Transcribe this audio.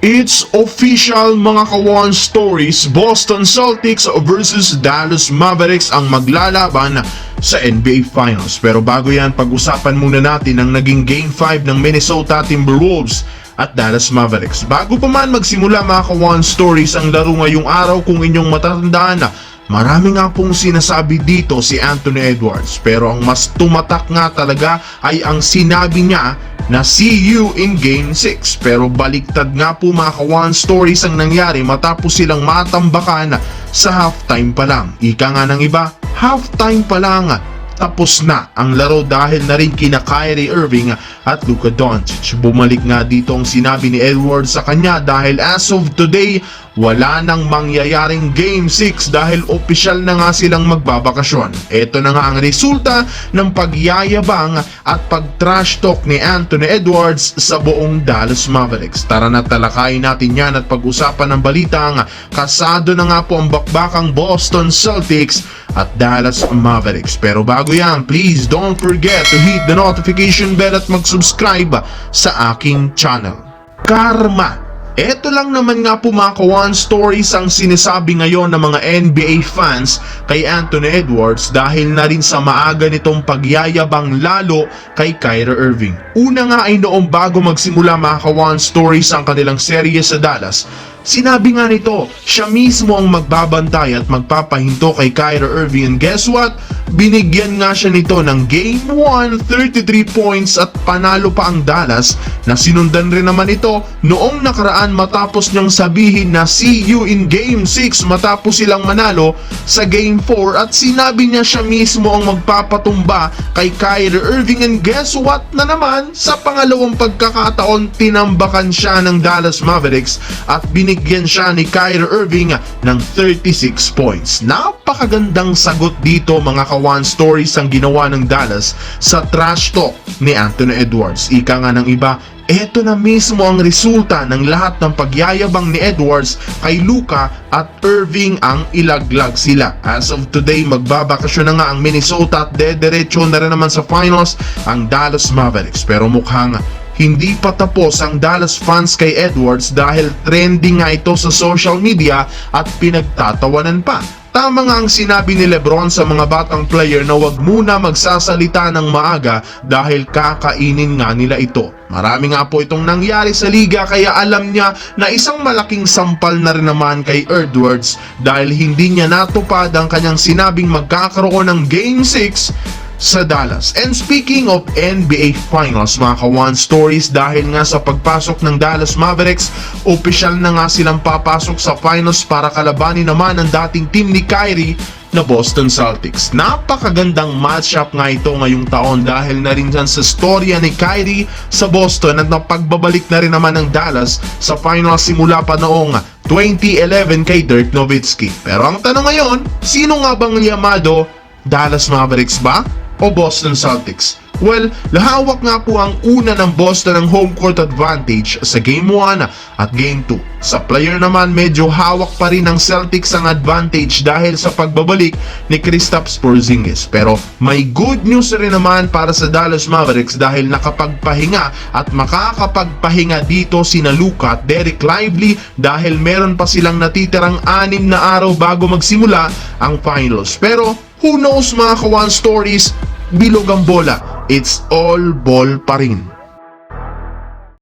It's official mga kawan stories, Boston Celtics versus Dallas Mavericks ang maglalaban sa NBA Finals. Pero bago yan, pag-usapan muna natin ang naging Game 5 ng Minnesota Timberwolves at Dallas Mavericks. Bago pa man magsimula mga kawan stories ang laro ngayong araw kung inyong matatandaan Marami nga pong sinasabi dito si Anthony Edwards pero ang mas tumatak nga talaga ay ang sinabi niya na see you in Game 6. Pero baliktad nga po mga kawan stories ang nangyari matapos silang matambakan sa halftime pa lang. Ika nga ng iba, halftime pa lang tapos na ang laro dahil na rin kina Kyrie Irving at Luka Doncic. Bumalik nga dito ang sinabi ni Edwards sa kanya dahil as of today, wala nang mangyayaring Game 6 dahil opisyal na nga silang magbabakasyon. Ito na nga ang resulta ng pagyayabang at pag-trash talk ni Anthony Edwards sa buong Dallas Mavericks. Tara na talakayin natin yan at pag-usapan ng balitang kasado na nga po ang bakbakang Boston Celtics at Dallas Mavericks. Pero bago yan, please don't forget to hit the notification bell at mag-subscribe sa aking channel. Karma Ito lang naman nga po mga kawan stories ang sinasabi ngayon ng mga NBA fans kay Anthony Edwards dahil na rin sa maaga nitong pagyayabang lalo kay Kyrie Irving. Una nga ay noong bago magsimula mga kawan stories ang kanilang serye sa Dallas, Sinabi nga nito, siya mismo ang magbabantay at magpapahinto kay Kyrie Irving and guess what? Binigyan nga siya nito ng Game 1, 33 points at panalo pa ang Dallas na sinundan rin naman ito noong nakaraan matapos niyang sabihin na see you in Game 6 matapos silang manalo sa Game 4 at sinabi niya siya mismo ang magpapatumba kay Kyrie Irving and guess what na naman? Sa pangalawang pagkakataon tinambakan siya ng Dallas Mavericks at binigyan siya ni Kyrie Irving ng 36 points. Napakagandang sagot dito mga kawan stories ang ginawa ng Dallas sa trash talk ni Anthony Edwards. Ika nga ng iba, eto na mismo ang resulta ng lahat ng pagyayabang ni Edwards kay Luka at Irving ang ilaglag sila. As of today, magbabakasyon na nga ang Minnesota at dederecho na rin naman sa finals ang Dallas Mavericks. Pero mukhang hindi pa tapos ang Dallas fans kay Edwards dahil trending nga ito sa social media at pinagtatawanan pa. Tama nga ang sinabi ni Lebron sa mga batang player na wag muna magsasalita ng maaga dahil kakainin nga nila ito. Marami nga po itong nangyari sa liga kaya alam niya na isang malaking sampal na rin naman kay Edwards dahil hindi niya natupad ang kanyang sinabing magkakaroon ng Game 6 sa Dallas. And speaking of NBA Finals, mga kawan stories dahil nga sa pagpasok ng Dallas Mavericks, opisyal na nga silang papasok sa finals para kalabanin naman ang dating team ni Kyrie na Boston Celtics. Napakagandang matchup nga ito ngayong taon dahil na rin dyan sa storya ni Kyrie sa Boston at napagbabalik na rin naman ng Dallas sa finals simula pa noong 2011 kay Dirk Nowitzki. Pero ang tanong ngayon, sino nga bang yamado? Dallas Mavericks ba? O Boston Celtics? Well, lahawak nga po ang una ng Boston ng home court advantage sa Game 1 at Game 2. Sa player naman, medyo hawak pa rin ng Celtics ang advantage dahil sa pagbabalik ni Kristaps Porzingis. Pero may good news rin naman para sa Dallas Mavericks dahil nakapagpahinga at makakapagpahinga dito sina Luka at Derek Lively dahil meron pa silang natitirang anim na araw bago magsimula ang finals. Pero who knows mga kawan stories, bilog ang bola. It's all ball pa rin.